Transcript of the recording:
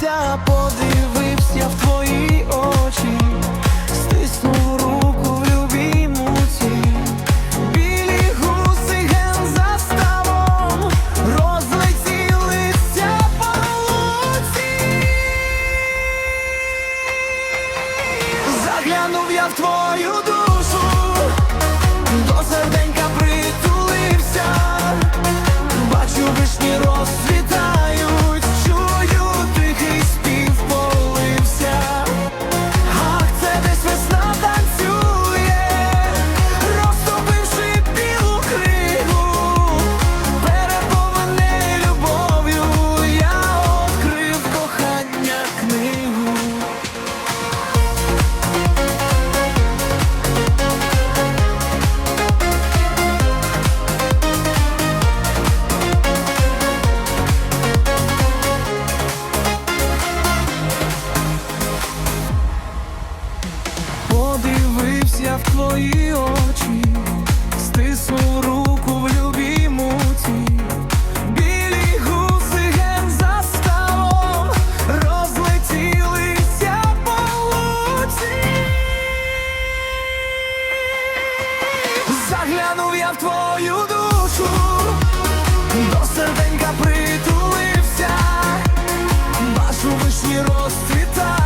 засміявся, подивився в твої очі, стиснув руку любій муці, білі гуси ген за ставом, розлетілися по. Заглянув я в твою душу, Подивився в твої очі, стиснув руку в любій муті, білі гуси за ставом розлетілися. Заглянув я в твою душу, до серденька притулився, бачу вишні розцвітають,